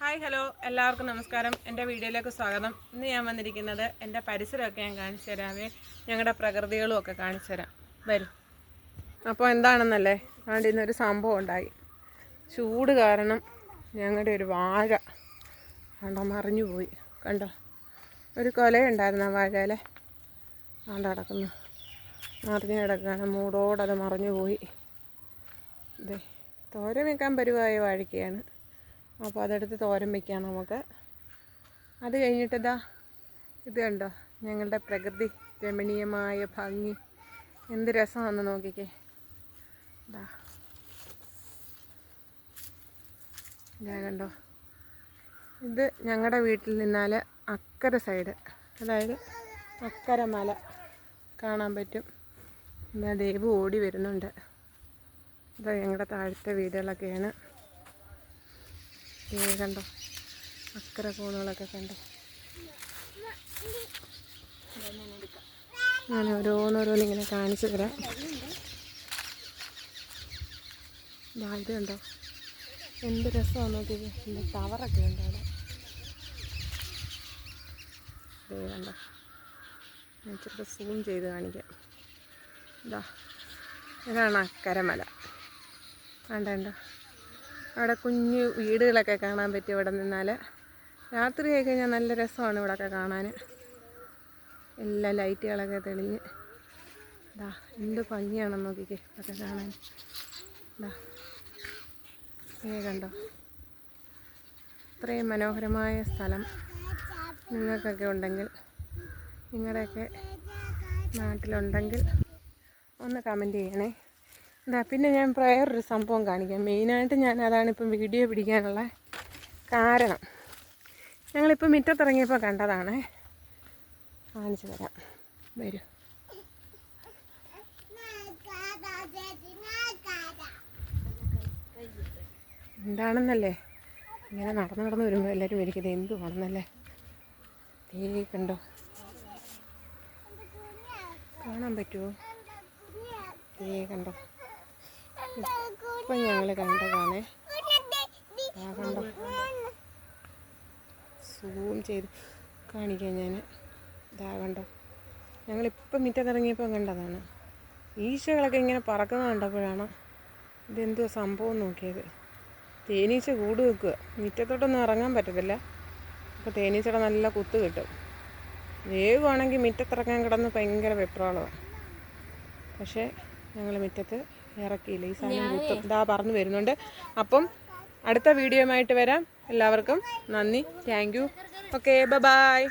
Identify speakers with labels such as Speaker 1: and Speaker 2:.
Speaker 1: Hi hello. എല്ലാവർക്കും നമസ്കാരം. എന്റെ വീഡിയോയിലേക്ക് സ്വാഗതം. ഇന്ന് ഞാൻ വന്നിരിക്കുന്നത് എന്റെ പരിസരമൊക്കെ ഞാൻ കാണിച്ചു തരാമേ ഞങ്ങളുടെ പ്രകൃതികളും ഒക്കെ കാണിച്ചു തരാം. വരും. അപ്പോൾ എന്താണെന്നല്ലേ? അതുകൊണ്ട് ഇന്നൊരു സംഭവം ഉണ്ടായി. ചൂട് കാരണം ഞങ്ങളുടെ ഒരു വാഴ കണ്ടോ മറിഞ്ഞു പോയി. കണ്ടോ? ഒരു കൊലയുണ്ടായിരുന്നു ആ വാഴയിലെ. ആണ്ട് കിടക്കുന്നു മറിഞ്ഞു കിടക്കുകയാണ്. മൂടോടത് മറിഞ്ഞു പോയി. ഇതേ തോര വെക്കാൻ പരുവായ അപ്പോൾ അതെടുത്ത് തോരൻ വയ്ക്കാം നമുക്ക്. അത് കഴിഞ്ഞിട്ട് ഇതാ കണ്ടോ? ഞങ്ങളുടെ പ്രകൃതി രമണീയമായ ഭംഗി. എന്ത് രസമാണെന്ന് നോക്കിക്കേ. ഇതാ. ഇതാ കണ്ടോ? ഇത് ഞങ്ങളുടെ വീട്ടിൽ നിന്നാൽ അക്കര സൈഡ്. അതായത് അക്കര മല കാണാൻ പറ്റും. എന്താ ദേവ് ഓടി വരുന്നുണ്ട്. ഇതാ ഞങ്ങളുടെ താഴത്തെ വീടുകളൊക്കെയാണ്. കണ്ടോ? അക്കര കോണുകളൊക്കെ കണ്ടോ? ഞാൻ ഓരോന്നോരോന്ന് ഇങ്ങനെ കാണിച്ചു തരാം. ഇത് കണ്ടോ? എന്ത് രസമാണ് നോക്കിയത് എന്റെ ടവറൊക്കെ ഉണ്ട് അവിടെ? കണ്ടോ? ഞാൻ സൂം ചെയ്ത് കാണിക്കാം. ഇതാ ഇതാണ് അക്കരമല. കണ്ടോ? അവിടെ കുഞ്ഞു വീടുകളൊക്കെ കാണാൻ പറ്റും ഇവിടെ നിന്നാൽ രാത്രി ആയി കഴിഞ്ഞാൽ നല്ല രസമാണ് ഇവിടെയൊക്കെ കാണാൻ എല്ലാ ലൈറ്റുകളൊക്കെ തെളിഞ്ഞ്. ഇതാ എന്ത് ഭംഗിയാണെന്ന് നോക്കിക്കേ ഇതൊക്കെ കാണാൻ. ഇതാ ഏ കണ്ടോ? ഇത്രയും മനോഹരമായ സ്ഥലം നിങ്ങൾക്കൊക്കെ ഉണ്ടെങ്കിൽ നിങ്ങളുടെയൊക്കെ നാട്ടിലുണ്ടെങ്കിൽ ഒന്ന് കമന്റ് ചെയ്യണേ. എന്താ പിന്നെ ഞാൻ വേറൊരു സംഭവം കാണിക്കാം. മെയിനായിട്ട് ഞാൻ അതാണ് ഇപ്പം വീഡിയോ പിടിക്കാനുള്ള കാരണം. ഞങ്ങളിപ്പോൾ മുറ്റത്തിറങ്ങിയപ്പോൾ കണ്ടതാണ്. കാണിച്ചു തരാം. വരൂ. എന്താണെന്നല്ലേ? ഇങ്ങനെ നടന്ന് നടന്ന് വരുമ്പോൾ എല്ലാവരും ഇരിക്കുന്നത് എന്തുവാണെന്നല്ലേ? തീ കണ്ടോ? കാണാൻ പറ്റുമോ? തീ കണ്ടോ? ഇപ്പം ഞങ്ങൾ കണ്ടതാണ്. ആ കണ്ടോ? സൂം ചെയ്ത് കാണിക്കാം ഞാൻ ഇതാ കണ്ടോ? ഞങ്ങളിപ്പം മുറ്റത്തിറങ്ങിയപ്പോൾ കണ്ടതാണ്. ഈശകളൊക്കെ ഇങ്ങനെ പറക്കുന്ന കണ്ടപ്പോഴാണ് ഇതെന്തോ സംഭവം നോക്കിയത്. തേനീച്ച കൂട് വെക്കുക. മുറ്റത്തോട്ടൊന്നും ഇറങ്ങാൻ പറ്റത്തില്ല. അപ്പോൾ തേനീച്ചയുടെ നല്ല കുത്ത് കിട്ടും. വേഗമാണെങ്കിൽ മുറ്റത്തിറങ്ങാൻ കിടന്ന് ഭയങ്കര വെപ്രാളമാണ്. പക്ഷേ ഞങ്ങൾ മുറ്റത്ത് ഇറക്കിയില്ല? ഈ സാധനം കുത്തും ഇതാ പറഞ്ഞു വരുന്നുണ്ട്. അപ്പം അടുത്ത വീഡിയോയുമായിട്ട് വരാം. എല്ലാവർക്കും നന്ദി. Thank you okay bye